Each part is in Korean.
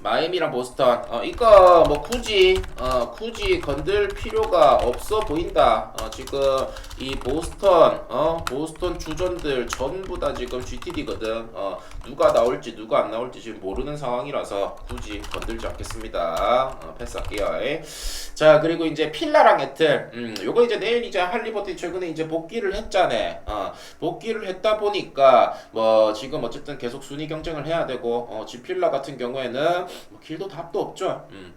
마이애미랑 보스턴. 어 이거 뭐 굳이 어 굳이 건들 필요가 없어 보인다. 어 지금 이 보스턴 어 보스턴 주전들 전부 다 지금 GTD거든. 어 누가 나올지 누가 안 나올지 지금 모르는 상황이라서 굳이 건들지 않겠습니다. 어 패스할게요. 에. 자 그리고 이제 필라랑 애틀. 음 요거 이제 내일 이제 할리버튼이 최근에 이제 복귀를 했잖아. 어 복귀를 했다 보니까 뭐 지금 어쨌든 계속 순위 경쟁을 해야 되고 어 지필라 같은 경우에는 뭐 길도 답도 없죠. 음.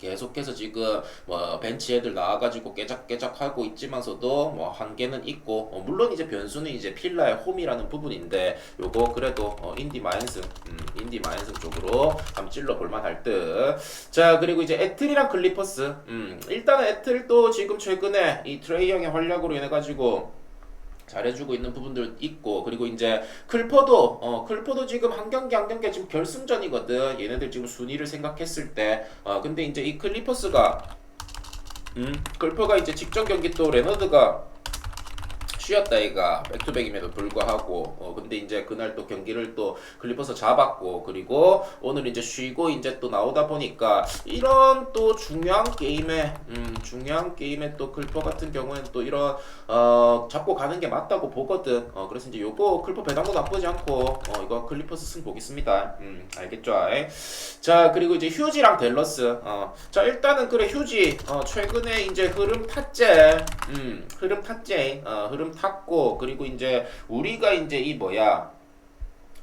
계속해서 지금 뭐 벤치 애들 나와가지고 깨작깨작 하고 있지만서도 뭐 한계는 있고 어, 물론 이제 변수는 이제 필라의 홈이라는 부분인데 요거 그래도 어, 인디 마인승 음, 인디 마인승 쪽으로 한번 찔러 볼만 할 듯. 자 그리고 이제 애틀이랑 클리퍼스 음, 일단은 애틀도 지금 최근에 이 트레이 형의 활약으로 인해 가지고 잘해주고 있는 부분들 있고 그리고 이제 클퍼도 어 클퍼도 지금 한 경기 한 경기 지금 결승전이거든. 얘네들 지금 순위를 생각했을 때어 근데 이제 이 클리퍼스가 음 클퍼가 이제 직전 경기 또 레너드가 쉬었다 얘가. 백투백임에도 불구하고. 어 근데 이제 그날 또 경기를 또 클리퍼스 잡았고 그리고 오늘 이제 쉬고 이제 또 나오다 보니까 이런 또 중요한 게임에 음 중요한 게임에 또 클퍼 같은 경우에는 또 이런 어 잡고 가는 게 맞다고 보거든. 어 그래서 이제 요거 클퍼 배당도 나쁘지 않고 어 이거 클리퍼스 승 보겠습니다. 음 알겠죠 아이? 자 그리고 이제 휴지랑 델러스. 어 자 일단은 그래 휴지. 어 최근에 이제 흐름 탔제 음 흐름 탔제 어 흐름 탔고 그리고 이제 우리가 이제 이 뭐야?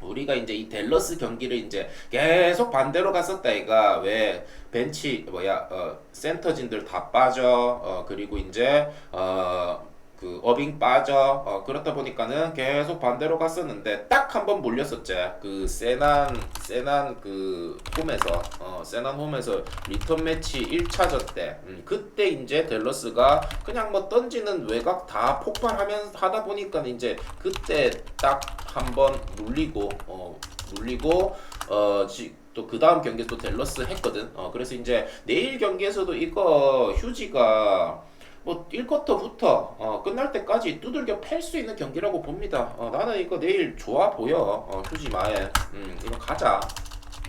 우리가 이제 이 델러스 경기를 이제 계속 반대로 갔었다 이가. 왜? 벤치 뭐야? 어 센터진들 다 빠져. 어 그리고 이제 어 그 어빙 빠져. 어 그렇다 보니까는 계속 반대로 갔었는데 딱 한 번 몰렸었지. 그 세난 세난 그 홈에서 어 세난 홈에서 리턴 매치 1차전 때. 음, 그때 이제 델러스가 그냥 뭐 던지는 외곽 다 폭발하면 하다 보니까 이제 그때 딱 한번 눌리고 어 눌리고 어또 그 다음 경기에 또 델러스 했거든. 어 그래서 이제 내일 경기에서도 이거 휴지가 뭐 1쿼터부터 어, 끝날 때까지 두들겨 팰 수 있는 경기라고 봅니다. 어, 나는 이거 내일 좋아 보여. 어, 휴지 마에. 음, 이거 가자.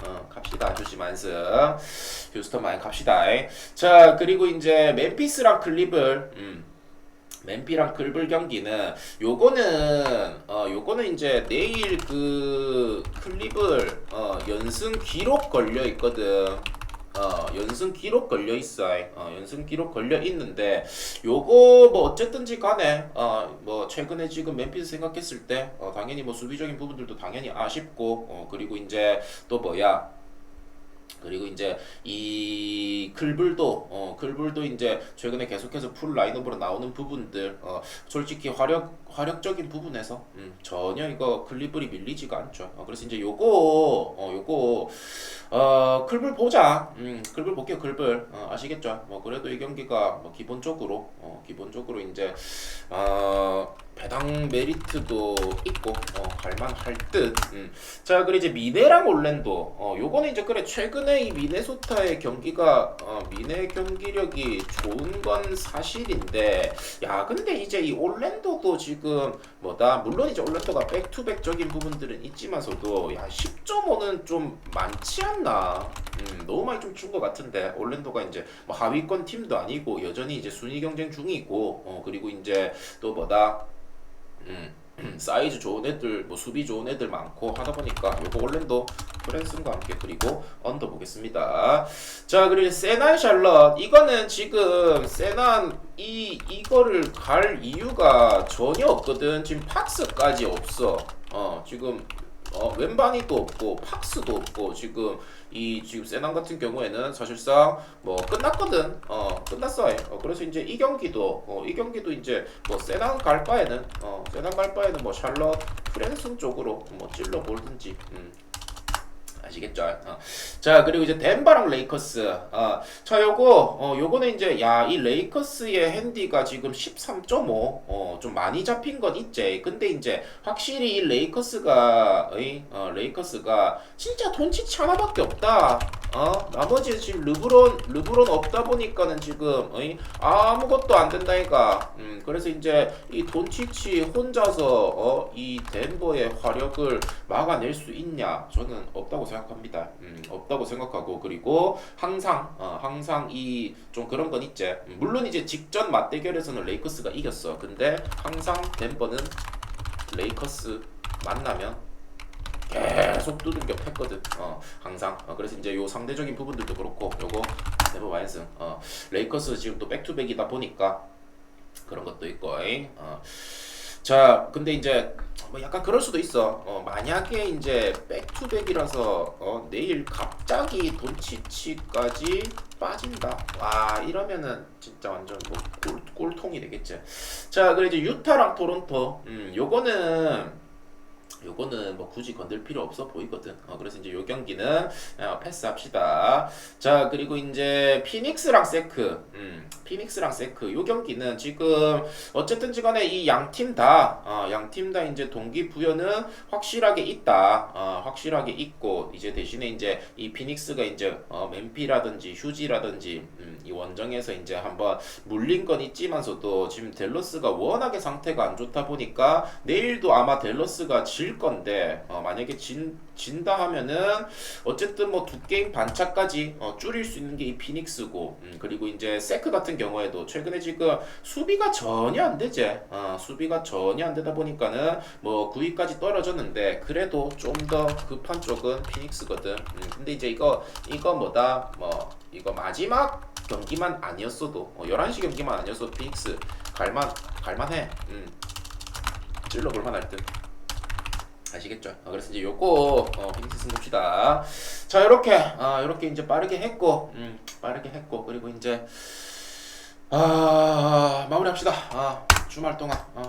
어, 갑시다. 휴지 만스. 휴스턴 마에 갑시다. 자, 그리고 이제 멤피스랑 클리블. 음. 맨피랑 글블 경기는 요거는 어 요거는 이제 내일 그 클립을 어 연승 기록 걸려 있거든. 어 연승 기록 걸려 있어. 어 연승 기록 걸려 있는데 요거 뭐 어쨌든지 간에 어 뭐 최근에 지금 맨피스 생각했을 때 어 당연히 뭐 수비적인 부분들도 당연히 아쉽고 어 그리고 이제 또 뭐야 그리고 이제 이 클불도 어 클불도 이제 최근에 계속해서 풀 라인업으로 나오는 부분들 어 솔직히 화력 화력적인 부분에서 음 전혀 이거 클리블이 밀리지가 않죠. 어 그래서 이제 요거 어 요거 어 클불 보자. 음 클불 볼게요. 클불 어 아시겠죠? 뭐 그래도 이 경기가 뭐 기본적으로 어 기본적으로 이제 어 배당 메리트도 있고 어 갈만할 듯. 음. 자, 그리고 이제 미네랑 올랜도. 어, 요거는 이제 그래 최근에 이 미네소타의 경기가 어, 미네 경기력이 좋은 건 사실인데, 야, 근데 이제 이 올랜도도 지금 뭐다. 물론 이제 올랜도가 백투백적인 부분들은 있지만서도 야, 10.5는 좀 많지 않나? 음, 너무 많이 좀 준 것 같은데 올랜도가 이제 뭐 하위권 팀도 아니고 여전히 이제 순위 경쟁 중이고, 어, 그리고 이제 또 뭐다. 음. 사이즈 좋은 애들, 뭐 수비 좋은 애들 많고 하다 보니까 요거 올랜도 프랜슨과 함께 그리고 언더 보겠습니다. 자 그리고 세난 샬럿 이거는 지금 세난 이 이거를 갈 이유가 전혀 없거든. 지금 팍스까지 없어. 어 지금 어, 웬바니도 없고 팍스도 없고 지금 이 지금 세난 같은 경우에는 사실상 뭐 끝났거든. 어 끝났어. 어, 그래서 이제 이 경기도 어, 이 경기도 이제 뭐 세난 갈 바에는 어 세난 갈 바에는 뭐 샬럿 프랜슨 쪽으로 뭐 찔러 볼든지. 음. 아시겠죠? 어. 자 그리고 이제 덴버랑 레이커스. 어, 자 요거 어 요거는 이제 야 이 레이커스의 핸디가 지금 13.5. 어좀 많이 잡힌 건 있지. 근데 이제 확실히 이 레이커스가 의, 어, 레이커스가 진짜 돈치치 하나밖에 없다. 어? 나머지 지금 르브론 르브론 없다 보니까는 지금 어이 아무것도 안 된다니까. 음 그래서 이제 이 돈치치 혼자서 어 이 덴버의 화력을 막아낼 수 있냐? 저는 없다고 생각합니다. 음 없다고 생각하고 그리고 항상 어 항상 이 좀 그런 건 있지. 음, 물론 이제 직전 맞대결에서는 레이커스가 이겼어. 근데 항상 덴버는 레이커스 만나면 계속 두들겨 팼거든. 어, 항상. 어, 그래서 이제 요 상대적인 부분들도 그렇고, 요거 네버 와인슨. 어, 레이커스 지금 또 백투백이다 보니까 그런 것도 있고. 잉? 어. 자, 근데 이제 뭐 약간 그럴 수도 있어. 어, 만약에 이제 백투백이라서 어, 내일 갑자기 돈치치까지 빠진다. 와, 이러면은 진짜 완전 뭐 꼴, 꼴통이 되겠지. 자, 그래 이제 유타랑 토론토. 음, 요거는 요거는 뭐 굳이 건들 필요 없어 보이거든. 어, 그래서 이제 요 경기는 어, 패스합시다. 자 그리고 이제 피닉스랑 세크, 음, 피닉스랑 세크 요 경기는 지금 어쨌든지 간에 이 양 팀 다, 어, 양팀 다 이제 동기 부여는 확실하게 있다. 어, 확실하게 있고 이제 대신에 이제 이 피닉스가 이제 어, 맨피라든지 휴지라든지 음, 이 원정에서 이제 한번 물린 건 있지만서도 지금 델러스가 워낙에 상태가 안 좋다 보니까 내일도 아마 델러스가 질 건데 어, 만약에 진 진다 하면은 어쨌든 뭐 두 게임 반차까지 어, 줄일 수 있는 게 이 피닉스고 음, 그리고 이제 세크 같은 경우에도 최근에 지금 수비가 전혀 안 되지. 어, 수비가 전혀 안 되다 보니까는 뭐 9위까지 떨어졌는데 그래도 좀 더 급한 쪽은 피닉스거든. 음, 근데 이제 이거 이거 뭐다? 뭐 이거 마지막 경기만 아니었어도 어, 11시 경기만 아니었어도 피닉스 갈만 갈만해. 음, 찔러볼 만 할 듯 아시겠죠? 어, 그래서 이제 요거 어, 핑스 승봅시다. 자 이렇게 아 이렇게 이제 빠르게 했고, 음, 빠르게 했고 그리고 이제 아 마무리합시다. 아 주말 동안 아,